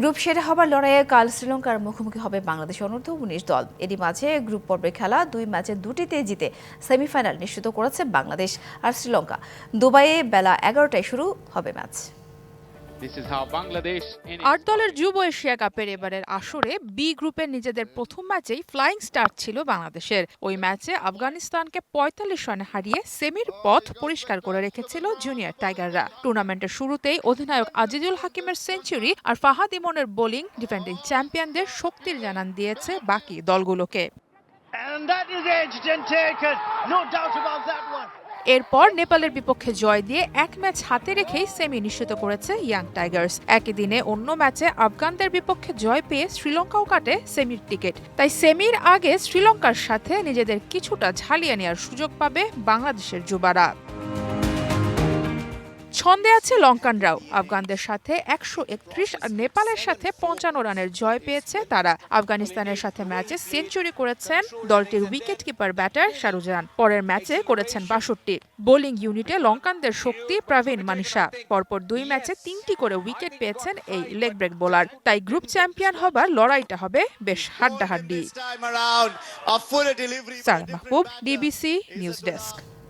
Group সেরে হবার লড়াইয়ে কাল শ্রীলঙ্কার মুখোমুখি হবে বাংলাদেশ অনূর্ধ্ব উনিশ দল। এরই মাঝে গ্রুপ পর্বে খেলা দুই ম্যাচে দুটিতে জিতে সেমিফাইনাল নিশ্চিত করেছে বাংলাদেশ আর শ্রীলঙ্কা। দুবাইয়ে বেলা এগারোটায় শুরু হবে ম্যাচ। আট দলের যুব এশিয়া কাপের এবারের আসরে বি গ্রুপের নিজেদের প্রথম ম্যাচেই ফ্লাইং স্টার্ট ছিল বাংলাদেশের ওই ম্যাচে আফগানিস্তানকে পঁয়তাল্লিশ রানে হারিয়ে সেমির পথ পরিষ্কার করে রেখেছিল জুনিয়র টাইগাররা টুর্নামেন্টের শুরুতেই অধিনায়ক আজিজুল হাকিমের সেঞ্চুরি আর ফাহাদ ইমনের বোলিং ডিফেন্ডিং চ্যাম্পিয়নদের শক্তির জানান দিয়েছে বাকি দলগুলোকে And that is edged and taken. No doubt about that one. এরপর নেপালের বিপক্ষে জয় দিয়ে এক ম্যাচ হাতে রেখেই সেমি নিশ্চিত করেছে ইয়াং টাইগার্স। একই দিনে অন্য ম্যাচে আফগানদের বিপক্ষে জয় পেয়ে শ্রীলঙ্কাও কাটে সেমির টিকিট। তাই সেমির আগে শ্রীলঙ্কার সাথে নিজেদের কিছুটা ঝালিয়ে নেওয়ার সুযোগ পাবে বাংলাদেশের যুবারা। ছন্দে আছে লঙ্কানরাও। আফগানদের সাথে একশো একত্রিশ আর নেপালের সাথে পঞ্চান্ন রানের জয় পেয়েছে তারা। আফগানিস্তানের সাথে ম্যাচে সেঞ্চুরি করেছেন দলটির উইকেট কিপার ব্যাটার শাহরুজান পরের ম্যাচে করেছেন বাষট্টি। বোলিং ইউনিটে লঙ্কানদের শক্তি প্রবীণ মানিসা পরপর দুই ম্যাচে তিনটি করে উইকেট পেয়েছেন এই লেগ ব্রেক বোলার। তাই গ্রুপ চ্যাম্পিয়ন হবার লড়াইটা হবে বেশ হাড্ডাহাড্ডি. Sara Mahbub DBC news desk.